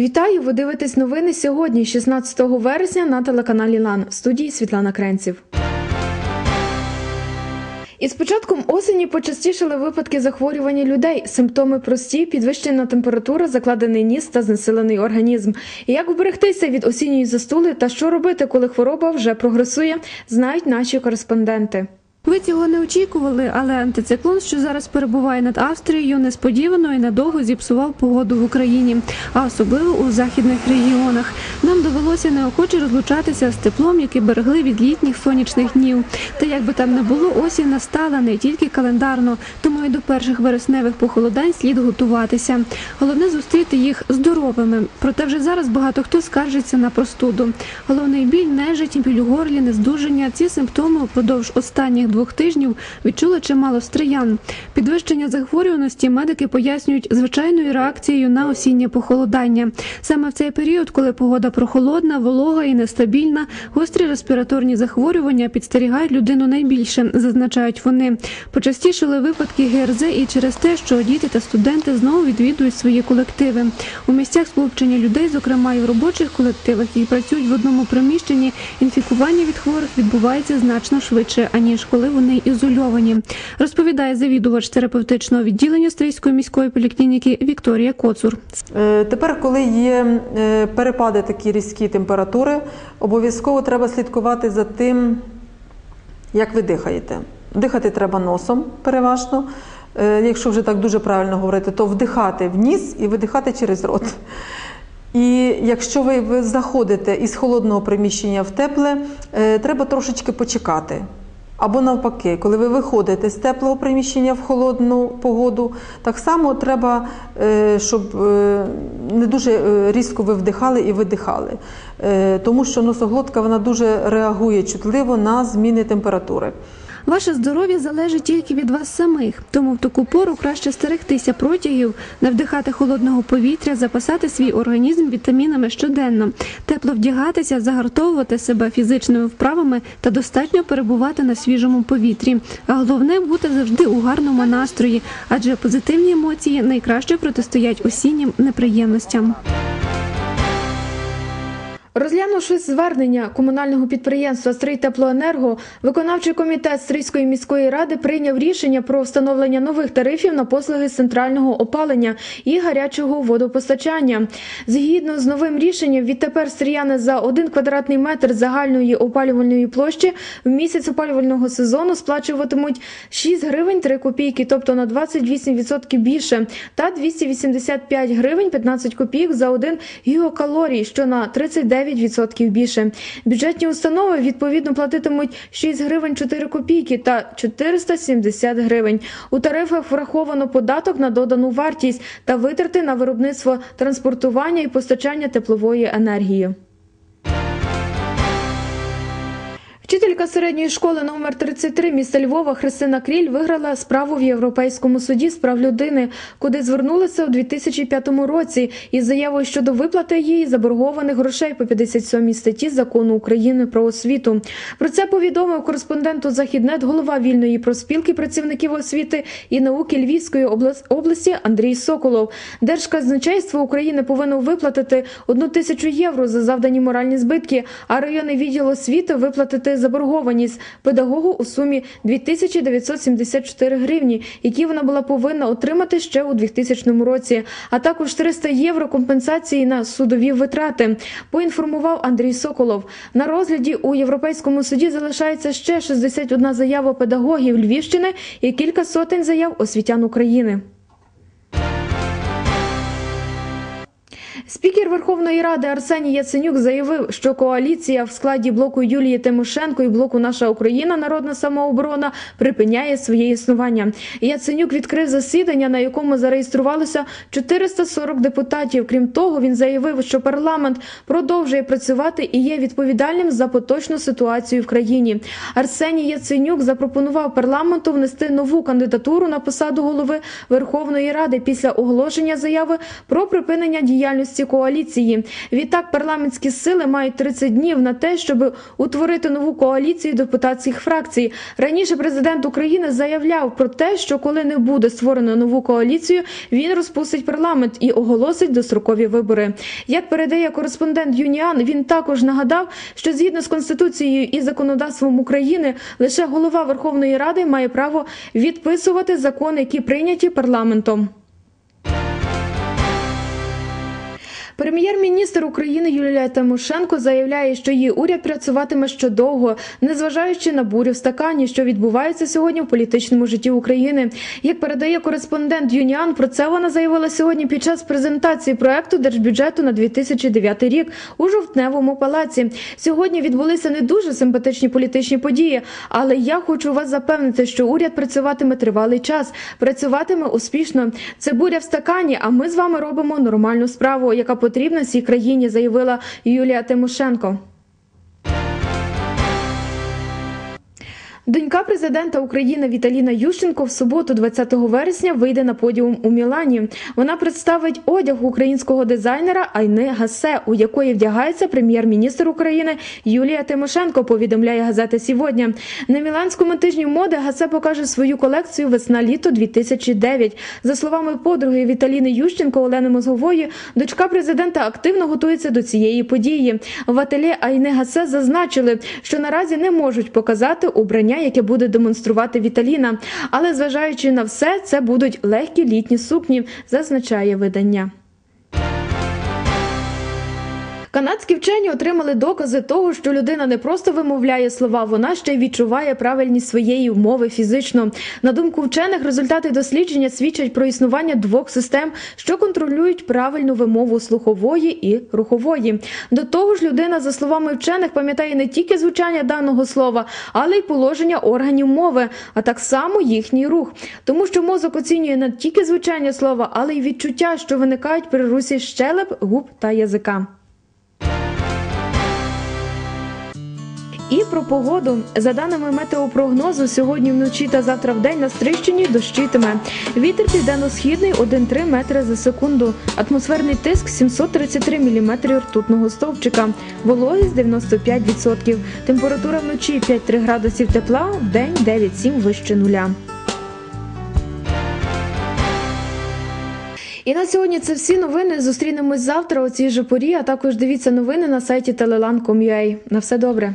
Вітаю! Ви дивитесь новини сьогодні, 16 вересня, на телеканалі Лан в студії Світлана Кренців. Із початком осені почастішали випадки захворювання людей. Симптоми прості, підвищена температура, закладений ніс та знесилений організм. Як вберегтися від осінньої застули та що робити, коли хвороба вже прогресує, знають наші кореспонденти. Ви цього не очікували, але антициклон, що зараз перебуває над Австрією, несподівано і надовго зіпсував погоду в Україні, а особливо у західних регіонах. Нам довелося неохоче розлучатися з теплом, яке берегли від літніх сонячних днів. Та як би там не було, осінь настала не тільки календарно, тому і до перших вересневих похолодань слід готуватися. Головне зустріти їх здоровими. Проте вже зараз багато хто скаржиться на простуду. Головний біль, нежить, біль у горлі, нездужання. Ці симптоми впродовж останніх двох тижнів відчули чимало стриян. Підвищення захворюваності медики пояснюють звичайною реакцією на осіннє похолодання. Саме в цей період, коли погода прохолодна, волога і нестабільна, гострі респіраторні захворювання підстерігають людину найбільше, зазначають вони. Почастішили випадки ГРЗ і через те, що діти та студенти знову відвідують свої колективи. У місцях сполучення людей, зокрема і в робочих колективах, які працюють в одному приміщенні, інфікування від хворих відбувається значно швидше аніж коли вони ізольовані, розповідає завідувач терапевтичного відділення Стрийської міської поліклініки Вікторія Коцур. Е, Тепер, коли є е, перепади такі різкі температури, обов'язково треба слідкувати за тим, як ви дихаєте. Дихати треба носом переважно. Е, Якщо вже так дуже правильно говорити, то вдихати в ніс і видихати через рот. І якщо ви заходите із холодного приміщення в тепле, треба трошечки почекати. Або навпаки, коли ви виходите з теплого приміщення в холодну погоду, так само треба, е, щоб е, не дуже е, різко ви вдихали і видихали, тому що носоглотка вона дуже реагує чутливо на зміни температури. Ваше здоров'я залежить тільки від вас самих, тому в таку пору краще стерегтися протягів, не вдихати холодного повітря, запасати свій організм вітамінами щоденно, тепло вдягатися, загартовувати себе фізичними вправами та достатньо перебувати на свіжому повітрі. А головне бути завжди у гарному настрої, адже позитивні емоції найкраще протистоять осіннім неприємностям. Розглянувши звернення комунального підприємства «Стрийтеплоенерго», виконавчий комітет Стрийської міської ради прийняв рішення про встановлення нових тарифів на послуги центрального опалення і гарячого водопостачання. Згідно з новим рішенням, відтепер стріяни за 1 квадратний метр загальної опалювальної площі в місяць опалювального сезону сплачуватимуть 6 гривень 3 копійки, тобто на 28% більше, та 285 гривень 15 копійок за 1 гігакалорій, що на 39 9% більше. Бюджетні установи відповідно платитимуть 6 гривень 4 копійки та 470 гривень. У тарифах враховано податок на додану вартість та витрати на виробництво транспортування і постачання теплової енергії. Вчителька середньої школи номер 33 міста Львова Христина Кріль виграла справу в Європейському суді з прав людини, куди звернулися у 2005 році із заявою щодо виплати їй заборгованих грошей по 57 статті закону України про освіту. Про це повідомив кореспонденту Західнет голова вільної проспілки працівників освіти і науки Львівської облас- області Андрій Соколов. Держказначейство України повинно виплатити одну тисячу євро за завдані моральні збитки, а районний відділ освіти виплатити заборгованість педагогу у сумі 2974 гривні, які вона була повинна отримати ще у 2000 році, а також 300 євро компенсації на судові витрати. Поінформував Андрій Соколов. На розгляді у Європейському суді залишається ще 61 заява педагогів Львівщини і кілька сотень заяв освітян України. Спікер Верховної Ради Арсеній Яценюк заявив, що коаліція в складі блоку Юлії Тимошенко і блоку Наша Україна Народна самооборона припиняє своє існування. Яценюк відкрив засідання, на якому зареєструвалося 440 депутатів. Крім того, він заявив, що парламент продовжує працювати і є відповідальним за поточну ситуацію в країні. Арсеній Яценюк запропонував парламенту внести нову кандидатуру на посаду голови Верховної Ради після оголошення заяви про припинення діяльності участі коаліції. Відтак парламентські сили мають 30 днів на те, щоб утворити нову коаліцію депутатських фракцій. Раніше президент України заявляв про те, що коли не буде створено нову коаліцію, він розпустить парламент і оголосить дострокові вибори. Як передає кореспондент Юніан, він також нагадав, що згідно з конституцією і законодавством України лише голова Верховної Ради має право відписувати закони, які прийняті парламентом. Прем'єр-міністр України Юлія Тимошенко заявляє, що її уряд працюватиме ще довго, незважаючи на бурю в стакані, що відбувається сьогодні в політичному житті України. Як передає кореспондент Юніан, про це вона заявила сьогодні під час презентації проекту держбюджету на 2009 рік у жовтневому палаці. Сьогодні відбулися не дуже симпатичні політичні події, але я хочу вас запевнити, що уряд працюватиме тривалий час, працюватиме успішно. Це буря в стакані. А ми з вами робимо нормальну справу, яка потрібна цій країні, заявила Юлія Тимошенко. Донька президента України Віталіна Ющенко в суботу, 20 вересня, вийде на подіум у Мілані. Вона представить одяг українського дизайнера Айни Гасе, у якої вдягається прем'єр-міністр України Юлія Тимошенко. Повідомляє газета «Сьогодні». На міланському тижні моди Гасе покаже свою колекцію весна-літо 2009 За словами подруги Віталіни Ющенко Олени Мозгової, дочка президента активно готується до цієї події. В ателє Айни Гасе зазначили, що наразі не можуть показати убрання, яке буде демонструвати Віталіна. Але зважаючи на все, це будуть легкі літні сукні, зазначає видання. Канадські вчені отримали докази того, що людина не просто вимовляє слова, вона ще й відчуває правильність своєї мови фізично. На думку вчених, результати дослідження свідчать про існування двох систем, що контролюють правильну вимову слухової і рухової. До того ж, людина, за словами вчених, пам'ятає не тільки звучання даного слова, але й положення органів мови, а так само їхній рух. Тому що мозок оцінює не тільки звучання слова, але й відчуття, що виникають при русі щелеп, губ та язика. Про погоду. За даними метеопрогнозу, сьогодні вночі та завтра в день на Стрищині дощитиме. Вітер південно-східний 1,3 метри за секунду. Атмосферний тиск 733 міліметри ртутного стовпчика. Вологість 95%. Температура вночі 5-3 градусів тепла, в день 9-7 вище нуля. І на сьогодні це всі новини. Зустрінемось завтра о цій же порі, а також дивіться новини на сайті telelan.com.ua. На все добре.